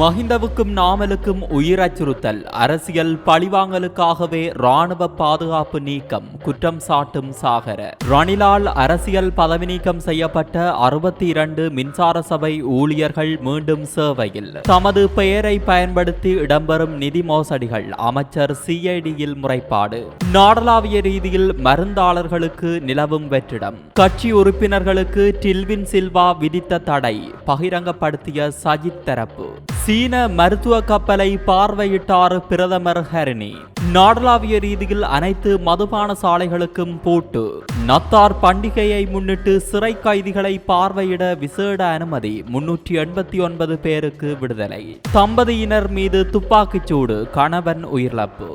மஹிந்தவுக்கும் நாமலுக்கும் உயிர் அச்சுறுத்தல் அரசியல் பழிவாங்கலுக்காகவே ராணுவ பாதுகாப்பு நீக்கம் குற்றம் சாட்டும் சாகர. ரணிலால் அரசியல் பதவி நீக்கம் செய்யப்பட்ட அறுபத்தி இரண்டு மின்சார சபை ஊழியர்கள் மீண்டும் சேவையில். தமது பெயரை பயன்படுத்தி இடம்பெறும் நிதி மோசடிகள் அமைச்சர் சிஐடியில் முறைப்பாடு. நாடளாவிய ரீதியில் மருந்தாளர்களுக்கு நிலவும் வெற்றிடம். கட்சி உறுப்பினர்களுக்கு டில்வின் சில்வா விதித்த தடை பகிரங்கப்படுத்திய சஜித் தரப்பு. சீன மருத்துவ கப்பலை பார்வையிட்டார் பிரதமர் ஹரிணி. நாடளாவிய ரீதியில் அனைத்து மதுபான சாலைகளுக்கும் பூட்டு. நத்தார் பண்டிகையை முன்னிட்டு சிறை கைதிகளை பார்வையிட விசேட அனுமதி முன்னூற்றி எண்பத்தி ஒன்பது பேருக்கு விடுதலை. தம்பதியினர் மீது துப்பாக்கிச்சூடு கணவன் உயிரிழப்பு.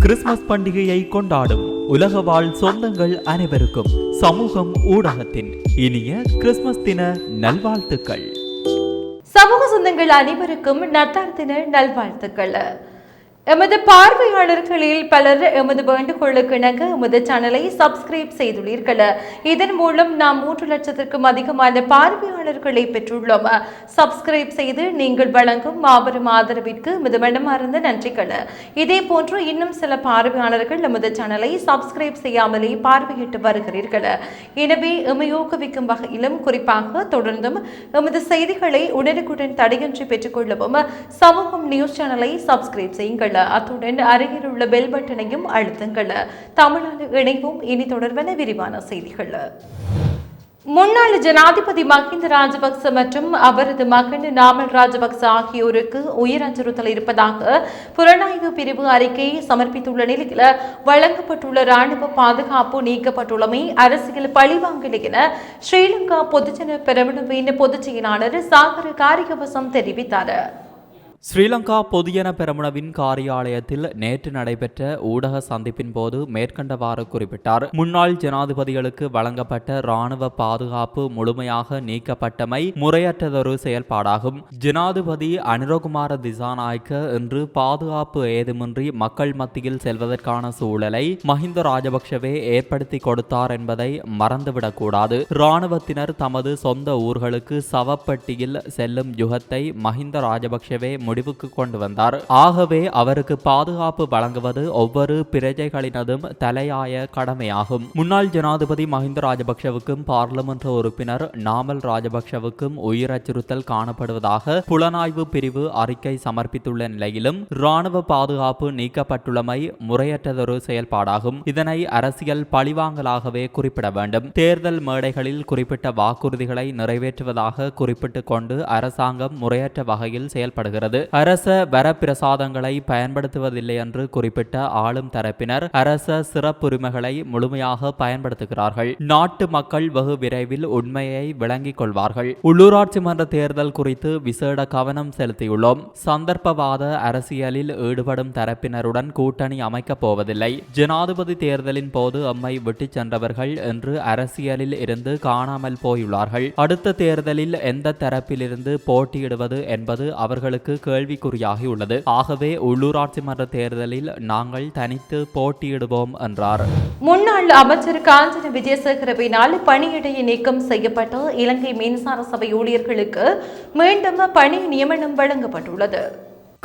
கிறிஸ்துமஸ் பண்டிகையை கொண்டாடும் உலக வாழ் சொந்தங்கள் அனைவருக்கும் சமூகம் ஊடகத்தின் இனிய கிறிஸ்துமஸ் தின நல்வாழ்த்துக்கள். சமூக சொந்தங்கள் அனைவருக்கும் நத்தார் தின நல்வாழ்த்துக்கள். எமது பார்வையாளர்களில் பலர் எமது வேண்டுகோளுக்கு இணங்க எமது சேனலை சப்ஸ்கிரைப் செய்துள்ளீர்கள். இதன் மூலம் நாம் மூன்று லட்சத்திற்கும் அதிகமான பார்வையாளர்களை பெற்றுள்ளோம். சப்ஸ்கிரைப் செய்து நீங்கள் வழங்கும் மாபெரும் ஆதரவிற்கு எமது மனமார்ந்த நன்றிகள். இதே போன்று இன்னும் சில பார்வையாளர்கள் எமது சேனலை சப்ஸ்கிரைப் செய்யாமலே பார்வையிட்டு வருகிறீர்கள். எனவே எம்மை ஊக்குவிக்கும் வகையிலும் குறிப்பாக தொடர்ந்தும் எமது செய்திகளை உடனுக்குடன் தடையின்றி பெற்றுக்கொள்ளவும் சமூகம் நியூஸ் சேனலை சப்ஸ்கிரைப் செய்யுங்கள். அத்துடன் அருகில் உள்ள பெல் பட்டனையும் அழுத்துங்கள். தமிழால் இணைவோம். இனி தொடர்பான விரிவான செய்திகள். முன்னாள் ஜனாதிபதி மஹிந்த ராஜபக்ச மற்றும் அவரது மகன் நாமல் ராஜபக்ச ஆகியோருக்கு உயிர் அச்சுறுத்தல் இருப்பதாக புலனாய்வு பிரிவு அறிக்கையை சமர்ப்பித்துள்ள நிலையில் வழங்கப்பட்டுள்ள ராணுவ பாதுகாப்பு நீக்கப்பட்டுள்ளமை அரசியல் பழிவாங்கல் என ஸ்ரீலங்கா பொதுஜன பெரமுனவின் பொதுச் செயலாளர் சாகர காரியவசம் தெரிவித்தார். ஸ்ரீலங்கா பொதுஜன பெரமுனவின் காரியாலயத்தில் நேற்று நடைபெற்ற ஊடக சந்திப்பின் போது மேற்கண்டவாறு குறிப்பிட்டார். முன்னாள் ஜனாதிபதிகளுக்கு வழங்கப்பட்ட ராணுவ பாதுகாப்பு முழுமையாக நீக்கப்பட்டமை முறையற்றதொரு செயல்பாடாகும். ஜனாதிபதி அனுரகுமார திசாநாயக்க இன்று பாதுகாப்பு ஏதுமின்றி மக்கள் மத்தியில் செல்வதற்கான சூழலை மஹிந்த ராஜபக்ஷவே ஏற்படுத்தி கொடுத்தார் என்பதை மறந்துவிடக்கூடாது. இராணுவத்தினர் தமது சொந்த ஊர்களுக்கு சவப்பட்டியில் செல்லும் யுகத்தை மஹிந்த ராஜபக்ஷவே முடிவுக்கு கொண்டு வந்தார். ஆகவே அவருக்கு பாதுகாப்பு வழங்குவது ஒவ்வொரு பிரஜைகளினதும் தலையாய கடமையாகும். முன்னாள் ஜனாதிபதி மஹிந்த ராஜபக்ஷவுக்கும் பார்லிமென்ற உறுப்பினர் நாமல் ராஜபக்ஷவுக்கும் உயிர் அச்சுறுத்தல் காணப்படுவதாக புலனாய்வு பிரிவு அறிக்கை சமர்ப்பித்துள்ள நிலையிலும் இராணுவ பாதுகாப்பு நீக்கப்பட்டுள்ளமை முறையற்றதொரு செயல்பாடாகும். இதனை அரசியல் பழிவாங்கலாகவே குறிப்பிட வேண்டும். தேர்தல் மேடைகளில் குறிப்பிட்ட வாக்குறுதிகளை நிறைவேற்றுவதாக குறிப்பிட்டுக் கொண்டு அரசாங்கம் முறையற்ற வகையில் செயல்படுகிறது. அரச வரப்பிரசாதங்களை பயன்படுத்துவதில்லை என்று குறிப்பிட்ட ஆளும் தரப்பினர் அரச சிறப்புரிமைகளை முழுமையாக பயன்படுத்துகிறார்கள். நாட்டு மக்கள் வெகு விரைவில் உண்மையை விளங்கிக் கொள்வார்கள். உள்ளூராட்சி மன்ற தேர்தல் குறித்து விசேட கவனம் செலுத்தியுள்ளோம். சந்தர்ப்பவாத அரசியலில் ஈடுபடும் தரப்பினருடன் கூட்டணி அமைக்கப் போவதில்லை. ஜனாதிபதி தேர்தலின் போது அம்மை விட்டுச் சென்றவர்கள் என்று அரசியலில் இருந்து காணாமல் போயுள்ளார்கள். அடுத்த தேர்தலில் எந்த தரப்பிலிருந்து போட்டியிடுவது என்பது அவர்களுக்கு கேள்விக்குறியாகியுள்ளது. ஆகவே உள்ளூராட்சி மன்ற தேர்தலில் நாங்கள் தனித்து போட்டியிடுவோம் என்றார். முன்னாள் அமைச்சர் காஞ்சன விஜயசேகரவினால் பணியிடையை நீக்கம் செய்யப்பட்ட இலங்கை மின்சார சபை ஊழியர்களுக்கு மீண்டும் பணி நியமனம் வழங்கப்பட்டுள்ளது.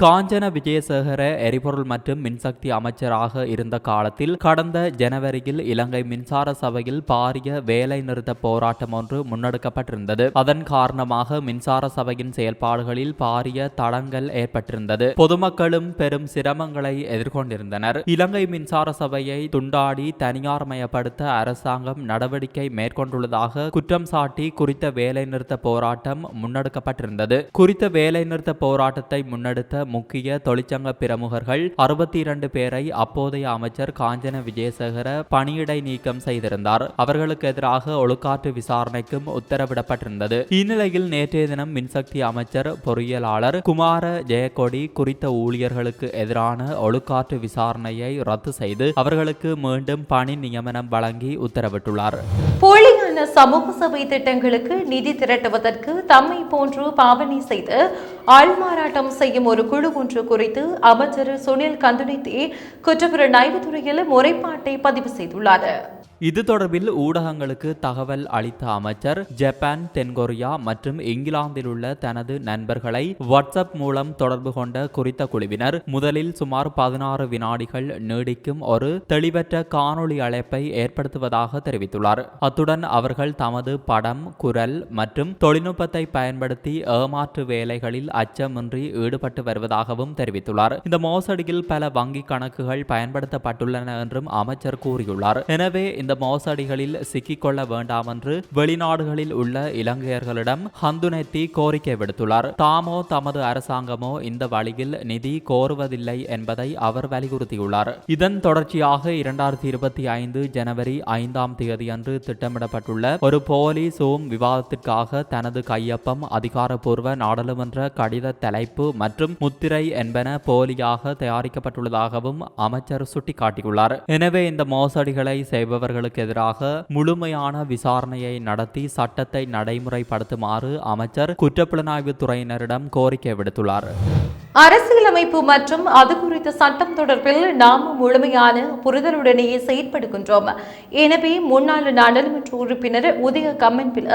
காஞ்சன விஜயசேகர எரிபொருள் மற்றும் மின்சக்தி அமைச்சராக இருந்த காலத்தில் கடந்த ஜனவரியில் இலங்கை மின்சார சபையில் பாரிய வேலை நிறுத்த போராட்டம் ஒன்று முன்னெடுக்கப்பட்டிருந்தது. அதன் காரணமாக மின்சார சபையின் செயல்பாடுகளில் பாரிய தடங்கள் ஏற்பட்டிருந்தது. பொதுமக்களும் பெரும் சிரமங்களை எதிர்கொண்டிருந்தனர். இலங்கை மின்சார சபையை துண்டாடி தனியார்மயப்படுத்த அரசாங்கம் நடவடிக்கை மேற்கொண்டுள்ளதாக குற்றம் சாட்டி குறித்த வேலைநிறுத்த போராட்டம் முன்னெடுக்கப்பட்டிருந்தது. குறித்த வேலைநிறுத்த போராட்டத்தை முன்னெடுத்த முக்கிய தொழிற்சங்க பிரமுகர்கள் அறுபத்தி இரண்டு பேரை அப்போதைய அமைச்சர் காஞ்சன விஜயசேகர பணியிடை நீக்கம் செய்திருந்தார். அவர்களுக்கு எதிராக ஒழுக்காற்று விசாரணைக்கும் உத்தரவிடப்பட்டிருந்தது. இந்நிலையில் நேற்றைய தினம் மின்சக்தி அமைச்சர் பொறியியலாளர் குமார ஜெயக்கொடி குறித்த ஊழியர்களுக்கு எதிரான ஒழுக்காற்று விசாரணையை ரத்து செய்து அவர்களுக்கு மீண்டும் பணி நியமனம் வழங்கி உத்தரவிட்டுள்ளார். போலி என சமூக சபை திட்டங்களுக்கு நிதி திரட்டுவதற்கு தம்மை போன்று பாவனை செய்து ஆள்மாறாட்டம் செய்யும் ஒரு குழு ஒன்று குறித்து அமைச்சர் சுனில் கந்துனித்தே குற்றப்புற நைவுத்துறையில் முறைப்பாட்டை பதிவு செய்துள்ளார். இது தொடர்பில் ஊடகங்களுக்கு தகவல் அளித்த அமைச்சர் ஜப்பான் தென்கொரியா மற்றும் இங்கிலாந்தில் உள்ள தனது நண்பர்களை வாட்ஸ்அப் மூலம் தொடர்பு கொண்ட குறித்த குழுவினர் முதலில் சுமார் பதினாறு வினாடிகள் நீடிக்கும் ஒரு தெளிவற்ற காணொளி அழைப்பை ஏற்படுத்துவதாக தெரிவித்துள்ளார். அத்துடன் அவர்கள் தமது படம் குரல் மற்றும் தொழில்நுட்பத்தை பயன்படுத்தி ஏமாற்று வேலைகளில் அச்சமின்றி ஈடுபட்டு வருவதாகவும் தெரிவித்துள்ளார். இந்த மோசடியில் பல வங்கி கணக்குகள் பயன்படுத்தப்பட்டுள்ளன என்றும் அமைச்சர் கூறியுள்ளார். எனவே இந்த மோசடிகளில் சிக்கிக்கொள்ள வேண்டாம் என்று வெளிநாடுகளில் உள்ள இலங்கையர்களிடம் ஹந்துனெத்தி கோரிக்கை விடுத்துள்ளார். தாமோ தமது அரசாங்கமோ இந்த வழியில் நிதி கோருவதில்லை என்பதை அவர் வலியுறுத்தியுள்ளார். இதன் தொடர்ச்சியாக இரண்டாயிரத்தி இருபத்தி ஐந்து ஜனவரி ஐந்தாம் தேதியன்று திட்டமிடப்பட்டுள்ள ஒரு போலி சோம் விவாதத்திற்காக தனது கையொப்பம் அதிகாரப்பூர்வ நாடாளுமன்ற கடித தலைப்பு மற்றும் முத்திரை என்பன போலியாக தயாரிக்கப்பட்டுள்ளதாகவும் அமைச்சர் சுட்டிக்காட்டியுள்ளார். எனவே இந்த மோசடிகளை செய்பவர்கள் செய்பவர்களுக்கு எதிராக முழுமையான விசாரணையை நடத்தி சட்டத்தை நடைமுறைப்படுத்துமாறு அமைச்சர் குற்றப்புலனாய்வு துறையினரிடம் கோரிக்கை விடுத்துள்ளார். அரசியலமைப்பு மற்றும் அது குறித்த சட்டம் தொடர்பில் நாம் முழுமையான புரிதலுடனேயே செயற்படுகின்றோம். எனவே முன்னாள் நாடாளுமன்ற உறுப்பினர் உதய கம்மன்பில்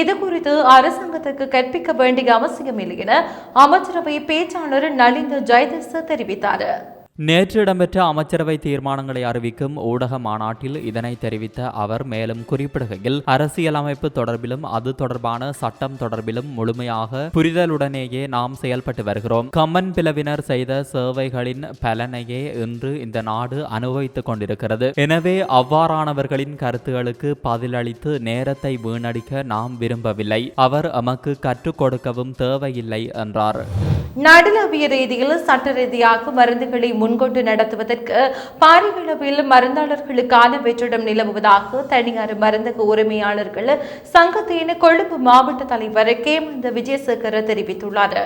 இது குறித்து அரசாங்கத்திற்கு கற்பிக்க வேண்டிய அவசியம் இல்லை என அமைச்சரவை பேச்சாளர் நலிந்த ஜெயதிஸ் தெரிவித்தார். நேற்று இடம்பெற்ற அமைச்சரவை தீர்மானங்களை அறிவிக்கும் ஊடக மாநாட்டில் இதனை தெரிவித்த அவர் மேலும் குறிப்பிடுகையில் அரசியலமைப்பு தொடர்பிலும் அது தொடர்பான சட்டம் தொடர்பிலும் முழுமையாக புரிதலுடனேயே நாம் செயல்பட்டு வருகிறோம். கம்மன் பிளவினர் செய்த சேவைகளின் பலனையே இன்று இந்த நாடு அனுபவித்துக் கொண்டிருக்கிறது. எனவே அவ்வாறானவர்களின் கருத்துகளுக்கு பதிலளித்து நேரத்தை வீணடிக்க நாம் விரும்பவில்லை. அவர் எமக்கு கற்றுக் கொடுக்கவும் தேவையில்லை என்றார். நடுநவிய ரீதியில் சட்ட ரீதியாக மருந்துகளை முன்கொண்டு நடத்துவதற்கு பாரிகளவில் மருந்தாளர்களுக்கான வெற்றிடம் நிலவுவதாக தனியார் மருந்தக உரிமையாளர்கள் சங்கத்தின் கொழும்பு மாவட்ட தலைவர் கேமந்த விஜயசேகர தெரிவித்துள்ளார்.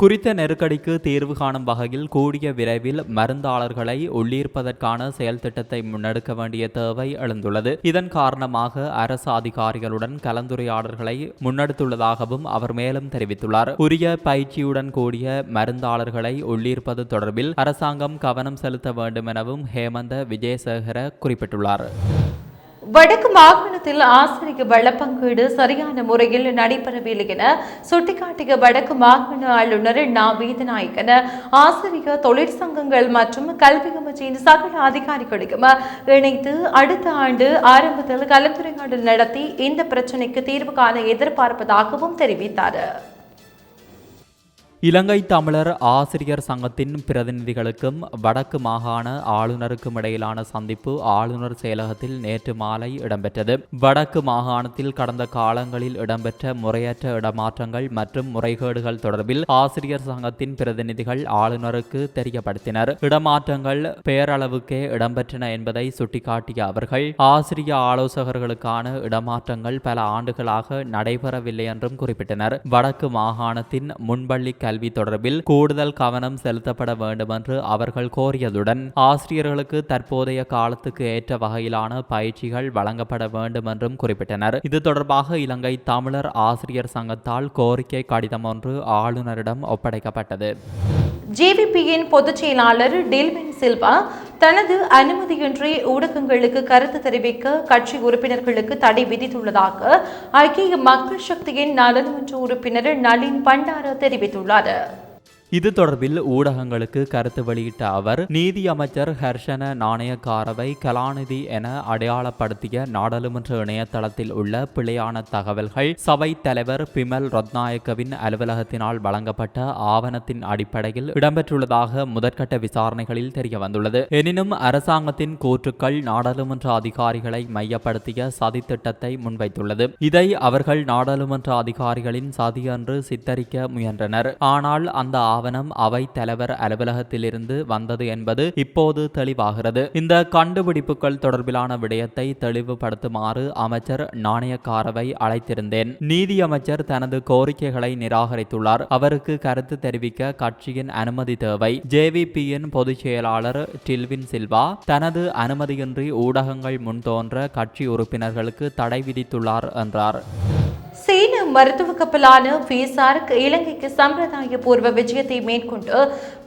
குறித்த நெருக்கடிக்கு தீர்வு காணும் வகையில் கூடிய விரைவில் மருந்தாளர்களை உள்ளீர்ப்பதற்கான செயல் திட்டத்தை முன்னெடுக்க வேண்டிய தேவை எழுந்துள்ளது. இதன் காரணமாக அரசு அதிகாரிகளுடன் கலந்துரையாடல்களை முன்னெடுத்துள்ளதாகவும் அவர் மேலும் தெரிவித்துள்ளார். உரிய பயிற்சியுடன் கூடிய மருந்தாளர்களை உள்ளீர்ப்பது தொடர்பில் அரசாங்கம் கவனம் செலுத்த வேண்டும் எனவும் ஹேமந்த விஜயசேகர குறிப்பிட்டுள்ளார். வடக்கு மாகாணத்தில் ஆசிரியர் வளப்பங்கீடு சரியான முறையில் நடைபெறவில்லை என சுட்டிக்காட்டிய வடக்கு மாகாண ஆளுநர் நா வேதநாயகன் ஆசிரியர் தொழிற்சங்கங்கள் மற்றும் கல்வி அமைச்சின் சகல அதிகாரிகளுக்கும் இணைத்து அடுத்த ஆண்டு ஆரம்பத்தில் கலந்துரையாடல் நடத்தி இந்த பிரச்சினைக்கு தீர்வு காண எதிர்பார்ப்பதாகவும் தெரிவித்தார். இலங்கை தமிழர் ஆசிரியர் சங்கத்தின் பிரதிநிதிகளுக்கும் வடக்கு மாகாண ஆளுநருக்கும் இடையிலான சந்திப்பு ஆளுநர் செயலகத்தில் நேற்று மாலை இடம்பெற்றது. வடக்கு மாகாணத்தில் கடந்த காலங்களில் இடம்பெற்ற முறையற்ற இடமாற்றங்கள் மற்றும் முறைகேடுகள் தொடர்பில் ஆசிரியர் சங்கத்தின் பிரதிநிதிகள் ஆளுநருக்கு தெரியப்படுத்தினர். இடமாற்றங்கள் பேரளவுக்கே இடம்பெற்றன என்பதை சுட்டிக்காட்டிய அவர்கள் ஆசிரிய ஆலோசகர்களுக்கான இடமாற்றங்கள் பல ஆண்டுகளாக நடைபெறவில்லை என்றும் குறிப்பிட்டனர். வடக்கு மாகாணத்தின் முன்பள்ளி கல்வி தொடர்பில் கூடுதல் கவனம் செலுத்தப்பட வேண்டும் என்று அவர்கள் கோரியதுடன் ஆசிரியர்களுக்கு தற்போதைய காலத்துக்கு ஏற்ற வகையிலான பயிற்சிகள் வழங்கப்பட வேண்டும் என்றும் குறிப்பிட்டனர். இது தொடர்பாக இலங்கை தமிழர் ஆசிரியர் சங்கத்தால் கோரிக்கை கடிதம் ஒன்று ஆளுநரிடம் ஒப்படைக்கப்பட்டது. ஜேவிபியின் பொதுச் செயலாளர் டில்வின் சில்வா தனது அனுமதியின்றி ஊடகங்களுக்கு கருத்து தெரிவிக்க கட்சி உறுப்பினர்களுக்கு தடை விதித்துள்ளதாக ஐக்கிய மக்கள் சக்தியின் நாடாளுமன்ற உறுப்பினர் நளின் பண்டார தெரிவித்துள்ளார். இது தொடர்பில் ஊடகங்களுக்கு கருத்து வெளியிட்ட அவர் நீதி அமைச்சர் ஹர்ஷன நாணயக்காரவை கலாநிதி என அடையாளப்படுத்திய நாடாளுமன்ற இணையதளத்தில் உள்ள பிழையான தகவல்கள் சபை தலைவர் பிமல் ரத்நாயக்கவின் அலுவலகத்தினால் வழங்கப்பட்ட ஆவணத்தின் அடிப்படையில் இடம்பெற்றுள்ளதாக முதற்கட்ட விசாரணைகளில் தெரிய வந்துள்ளது எனினும் அரசாங்கத்தின் கூற்றுக்கள் நாடாளுமன்ற அதிகாரிகளை மையப்படுத்திய சதித்திட்டத்தை முன்வைத்துள்ளது. இதை அவர்கள் நாடாளுமன்ற அதிகாரிகளின் சதி என்று சித்தரிக்க முயன்றனர். ஆனால் அந்த ஆவணம் அவை தலைவர் அலுவலகத்திலிருந்து வந்தது என்பது இப்போது தெளிவாகிறது. இந்த கண்டுபிடிப்புகள் தொடர்பிலான விடயத்தை தெளிவுபடுத்துமாறு அமைச்சர் நாணயக்காரவை அழைத்திருந்தேன். நீதி அமைச்சர் தனது கோரிக்கைகளை நிராகரித்துள்ளார். அவருக்கு கருத்து தெரிவிக்க கட்சியின் அனுமதி தேவை. ஜேவிபியின் பொதுச் செயலாளர் டில்வின் சில்வா தனது அனுமதியின்றி ஊடகங்கள் முன்தோன்ற கட்சி உறுப்பினர்களுக்கு தடை விதித்துள்ளார் என்றார். மருத்துவ கப்பலான பிசார்க் இலங்கைக்கு சம்பிரதாய பூர்வ விஜயத்தை மேற்கொண்டு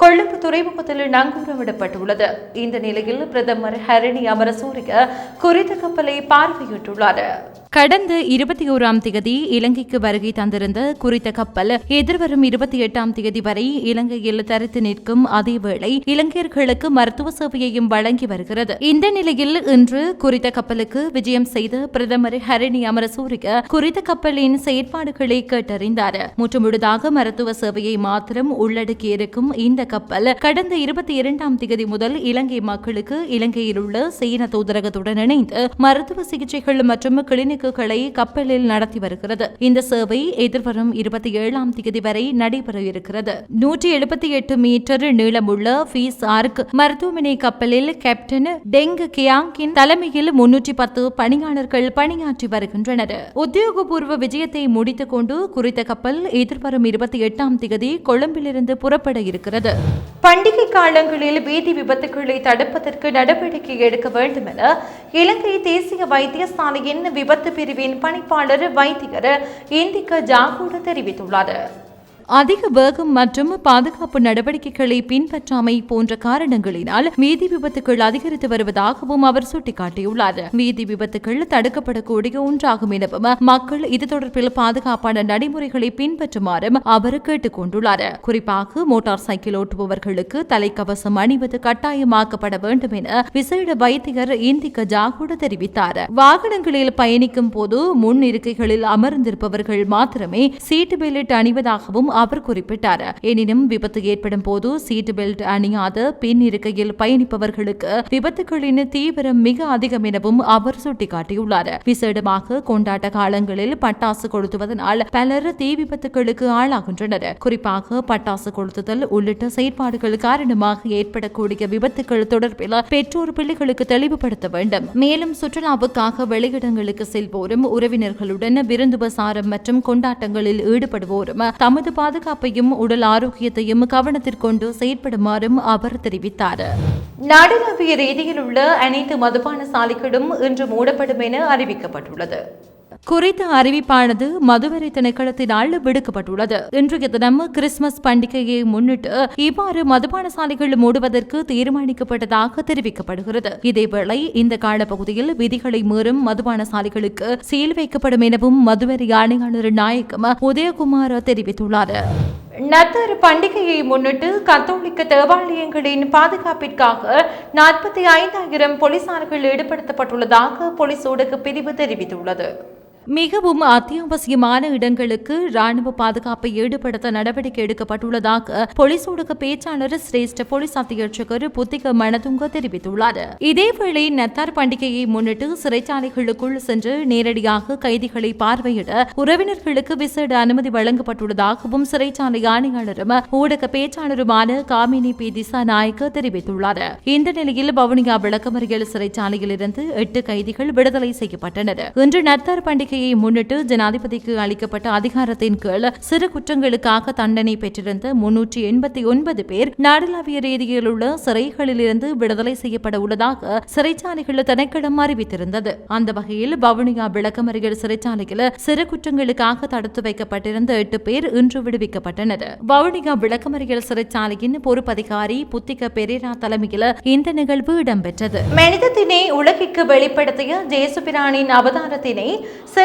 கொழும்பு துறைமுகத்தில் நங்கூரமிடப்பட்டுள்ளது. இந்த நிலையில் பிரதமர் ஹரணி அமரசூரிய குறித்த கப்பலை பார்வையிட்டுள்ளார். கடந்த இருபத்தி ஓராம் திகதி இலங்கைக்கு வருகை தந்திருந்த குறித்த கப்பல் எதிர்வரும் இருபத்தி எட்டாம் திகதி வரை இலங்கையில் தரித்து நிற்கும் அதேவேளை இலங்கையர்களுக்கு மருத்துவ சேவையையும் வழங்கி வருகிறது. இந்த நிலையில் இன்று குறித்த கப்பலுக்கு விஜயம் செய்த பிரதமர் ஹரணி அமரசூரிய குறித்த கப்பலின் செயற்பாடுகளை கேட்டறிந்தார். முற்றுமுழுதாக மருத்துவ சேவையை மாத்திரம் உள்ளடக்கியிருக்கும் இந்த கப்பல் கடந்த இருபத்தி இரண்டாம் திகதி முதல் இலங்கை மக்களுக்கு இலங்கையில் உள்ள சீன தூதரகத்துடன் இணைந்து மருத்துவ சிகிச்சைகள் மற்றும் கிளினிக்குகளை கப்பலில் நடத்தி வருகிறது. இந்த சேவை எதிர்வரும் இருபத்தி ஏழாம் தேதி வரை நடைபெற இருக்கிறது. நூற்றி எழுபத்தி எட்டு மீட்டர் நீளமுள்ள பீஸ் ஆர்க் மருத்துவமனை கப்பலில் கேப்டன் டெங் கியாங்கின் தலைமையில் முன்னூற்றி பத்து பணியாளர்கள் பணியாற்றி வருகின்றனர். உத்தியோகபூர்வ விஜயத்தை முடித்துக் கொண்டு குறித்த கப்பல் எதிர்வரும் இருபத்தி எட்டாம் தேதி கொழும்பிலிருந்து புறப்பட இருக்கிறது. பண்டிகை காலங்களில் வீதி விபத்துகளை தடுப்பதற்கு நடவடிக்கை எடுக்க வேண்டும் என இலங்கை தேசிய வைத்தியசாலையின் விபத்து பிரிவின் பணிப்பாளர் வைத்தியர் இந்திக்க ஜாகூட தெரிவித்துள்ளார். அதிக வேகம் மற்றும் பாதுகாப்பு நடவடிக்கைகளை பின்பற்றாமை போன்ற காரணங்களினால் வீதி விபத்துகள் அதிகரித்து வருவதாகவும் அவர் சுட்டிக்காட்டியுள்ளார். வீதி விபத்துகள் தடுக்கப்படக்கூடிய ஒன்றாகும் எனவும் மக்கள் இது தொடர்பில் பாதுகாப்பான நடைமுறைகளை பின்பற்றுமாறும் அவர் கேட்டுக் கொண்டுள்ளார் குறிப்பாக மோட்டார் சைக்கிள் ஓட்டுபவர்களுக்கு தலைக்கவசம் அணிவது கட்டாயமாக்கப்பட வேண்டும் என விசேட வைத்தியர் இந்திக ஜாகூட தெரிவித்தார். வாகனங்களில் பயணிக்கும் போது முன் இருக்கைகளில் அமர்ந்திருப்பவர்கள் மாத்திரமே சீட்டு பெல்ட் அணிவதாகவும் அவர் குறிப்பிட்டார். எனினும் விபத்து ஏற்படும் போது சீட் பெல்ட் அணியாத பின் இருக்கையில் பயணிப்பவர்களுக்கு விபத்துகளின் தீவிரம் மிக அதிகம் எனவும் அவர் சுட்டிக்காட்டியுள்ளார். விசேடமாக கொண்டாட்ட காலங்களில் பட்டாசு கொளுத்துவதனால் பலர் தீ விபத்துகளுக்கு ஆளாகின்றனர். குறிப்பாக பட்டாசு கொளுத்துதல் உள்ளிட்ட செயற்பாடுகள் காரணமாக ஏற்படக்கூடிய விபத்துகள் தொடர்பில் பெற்றோர் பிள்ளைகளுக்கு தெளிவுபடுத்த வேண்டும். மேலும் சுற்றுலாவுக்காக வெளியிடங்களுக்கு செல்வோரும் உறவினர்களுடன் விருந்துபசாரம் மற்றும் கொண்டாட்டங்களில் ஈடுபடுவோரும் தமது பாதுகாப்பையும் உடல் ஆரோக்கியத்தையும் கவனத்திற்கொண்டு செயற்படுமாறும் அவர் தெரிவித்தார். நாடளாவிய ரீதியில் உள்ள அனைத்து மதுபான சாலைகளும் இன்று மூடப்படும் என அறிவிக்கப்பட்டுள்ளது. குறித்த அறிவிப்பானது மதுவரை திணைக்களத்தினால் விடுக்கப்பட்டுள்ளது. இன்றைய தினம் கிறிஸ்துமஸ் பண்டிகையை முன்னிட்டு இவ்வாறு மதுபான சாலைகள் மூடுவதற்கு தீர்மானிக்கப்பட்டதாக தெரிவிக்கப்படுகிறது. இதேவேளை இந்த காலப்பகுதியில் விதிகளை மீறும் மதுபான சாலைகளுக்கு சீல் வைக்கப்படும் எனவும் மதுவரை ஆணையாளர் நாயகம் உதயகுமார் தெரிவித்துள்ளார். நத்தர் பண்டிகையை முன்னிட்டு கத்தோலிக்க தேவாலயங்களின் பாதுகாப்பிற்காக நாற்பத்தி ஐந்தாயிரம் போலீசார்கள் ஈடுபடுத்தப்பட்டுள்ளதாக போலீஸ் ஊடக பிரிவு தெரிவித்துள்ளது. மிகவும் அத்தியாவசியமான இடங்களுக்கு ராணுவ பாதுகாப்பை ஈடுபடுத்த நடவடிக்கை எடுக்கப்பட்டுள்ளதாக போலீஸ் ஊடக பேச்சாளர் சிரேஷ்ட போலீஸ் அத்தியட்சகர் புத்திக மனதுங்க தெரிவித்துள்ளார். இதேவேளை நத்தார் பண்டிகையை முன்னிட்டு சிறைச்சாலைகளுக்குள் சென்று நேரடியாக கைதிகளை பார்வையிட உறவினர்களுக்கு விசேட அனுமதி வழங்கப்பட்டுள்ளதாகவும் சிறைச்சாலை ஆணையாளரும் ஊடக பேச்சாளருமான காமினி பி. திசா நாயக்க தெரிவித்துள்ளார். இந்த நிலையில் பவுனியா விளக்கமறியல் சிறைச்சாலையில் இருந்து எட்டு கைதிகள் விடுதலை செய்யப்பட்டனர். இன்று நத்தார் பண்டிகையை முன்னிட்டு ஜனாதிபதிக்கு அளிக்கப்பட்ட அதிகாரத்தின் கீழ் சிறு குற்றங்களுக்காக தண்டனை பெற்றிருந்த முன்னூற்றி எண்பத்தி ஒன்பது பேர் நாடளாவிய ரீதியில் உள்ள சிறைகளிலிருந்து விடுதலை செய்யப்பட உள்ளதாக சிறைச்சாலைகள் திணைக்களம் அறிவித்திருந்தது. அந்த வகையில் வவுனியா விளக்கமறியல் சிறைச்சாலையில் சிறு குற்றங்களுக்காக தடுத்து வைக்கப்பட்டிருந்த எட்டு பேர் இன்று விடுவிக்கப்பட்டனர். வவுனியா விளக்கமறியல் சிறைச்சாலையின் பொறுப்பதிகாரி புத்திக பெரேரா தலைமையில் இந்த நிகழ்வு இடம்பெற்றது. மனிதத்தினை உலகிற்கு வெளிப்படுத்திய ஜேசுபிரானின் அவதாரத்தினை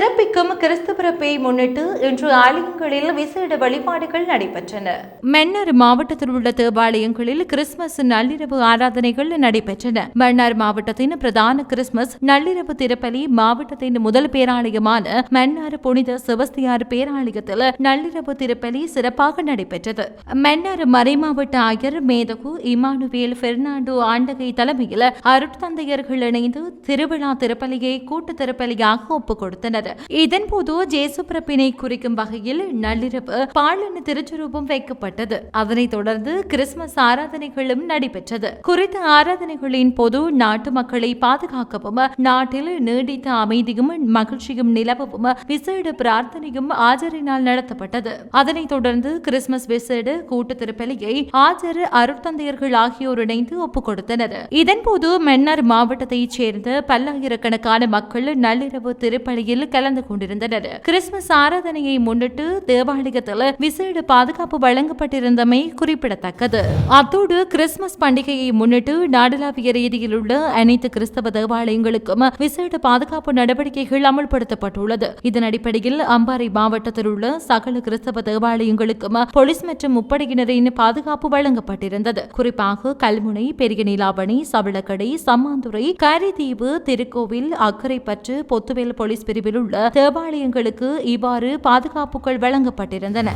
சிறப்பிக்கும் கிறிஸ்து பிறப்பை முன்னிட்டு இன்று ஆலயங்களில் விசேட வழிபாடுகள் நடைபெற்றன. மன்னார் மாவட்டத்தில் உள்ள தேவாலயங்களில் கிறிஸ்துமஸ் நள்ளிரவு ஆராதனைகள் நடைபெற்றன. மன்னார் மாவட்டத்தின் பிரதான கிறிஸ்துமஸ் நள்ளிரவு திருப்பலி மாவட்டத்தின் முதல் பேராலயமான மன்னார் புனித செபஸ்தியார் பேராலயத்தில் நள்ளிரவு திருப்பலி சிறப்பாக நடைபெற்றது. மன்னார் மறைமாவட்ட ஆயர் மேதகு இமானுவேல் பெர்னாண்டோ ஆண்டகை தலைமையில் அருட்தந்தையர்கள் இணைந்து திருவிழா திருப்பலியை கூட்டு திருப்பலியாக ஒப்புக் கொடுத்தனர். இதன்போது ஜேசு பிறப்பினை குறிக்கும் வகையில் நள்ளிரவு பாலன திருச்சுரூபம் வைக்கப்பட்டது. அதனைத் தொடர்ந்து கிறிஸ்துமஸ் ஆராதனைகளும் நடைபெற்றது. குறித்த ஆராதனைகளின் போது நாட்டு மக்களை பாதுகாக்கவும் நாட்டில் நீடித்த அமைதியும் மகிழ்ச்சியும் நிலவவும் விசேட பிரார்த்தனையும் ஆஜரினால் நடத்தப்பட்டது. அதனைத் தொடர்ந்து கிறிஸ்துமஸ் விசேட கூட்டு திருப்பலியை ஆஜர் அருட்தந்தையர்கள் ஆகியோர் இணைந்து ஒப்புக் கொடுத்தனர் இதன்போது மன்னார் மாவட்டத்தைச் சேர்ந்த பல்லாயிரக்கணக்கான மக்கள் நள்ளிரவு திருப்பலியில் கலந்து கொண்டிருந்தனர் கிறிஸ்துமஸ் ஆராதனையை முன்னிட்டு தேவாலயத்தில் விசேட பாதுகாப்பு வழங்கப்பட்டிருந்தமை குறிப்பிடத்தக்கது. அத்தோடு கிறிஸ்துமஸ் பண்டிகையை முன்னிட்டு நாடளாவிய ரீதியில் உள்ள அனைத்து கிறிஸ்தவ தேவாலயங்களுக்கும் விசேட பாதுகாப்பு நடவடிக்கைகள் அமல்படுத்தப்பட்டுள்ளது. இதன் அடிப்படையில் அம்பாறை மாவட்டத்தில் உள்ள சகல கிறிஸ்தவ தேவாலயங்களுக்கும் போலீஸ் மற்றும் முப்படையினரின் பாதுகாப்பு வழங்கப்பட்டிருந்தது. குறிப்பாக கல்முனை பெரிய நீலாவணி சவளக்கடை சம்மாந்துறை கரிதீவு திருக்கோவில் அக்கரைப்பற்று பொத்துவேல் போலீஸ் பிரிவில் உள்ள தேவாலயங்களுக்கு இவ்வாறு பாதுகாப்புகள் வழங்கப்பட்டிருந்தன.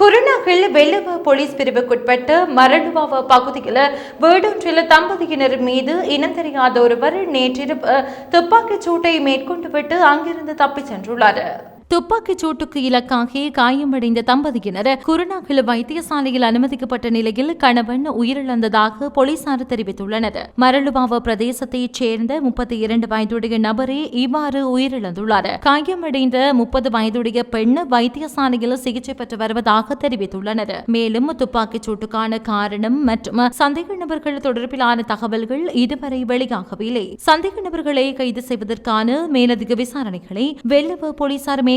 குருநாகல் வெள்ளவ போலீஸ் பிரிவுக்குட்பட்ட மரணுவாவ பகுதியில் வீடொன்றில் தம்பதியினர் மீது இனம் தெரியாத ஒருவர் நேற்றிரவு துப்பாக்கிச் சூட்டை மேற்கொண்டு விட்டு அங்கிருந்து தப்பிச் சென்றுள்ளார். துப்பாக்கிச் சூட்டுக்கு இலக்காகி காயமடைந்த தம்பதியினர் குருநாகல் வைத்தியசாலையில் அனுமதிக்கப்பட்ட நிலையில் கணவன் உயிரிழந்ததாக போலீசார் தெரிவித்துள்ளனர். மரளுவாவ பிரதேசத்தைச் சேர்ந்த முப்பத்தி இரண்டு வயதுடைய நபரே இவ்வாறு உயிரிழந்துள்ளார். காயமடைந்த முப்பது வயதுடைய பெண் வைத்தியசாலையில் சிகிச்சை பெற்று வருவதாக தெரிவித்துள்ளனர். மேலும் துப்பாக்கிச் சூட்டுக்கான காரணம் மற்றும் சந்தேக நபர்கள் தொடர்பிலான தகவல்கள் இதுவரை வெளியாகவில்லை. சந்தேக நபர்களை கைது செய்வதற்கான மேலதிக விசாரணைகளை வெள்ளவ போலீசார்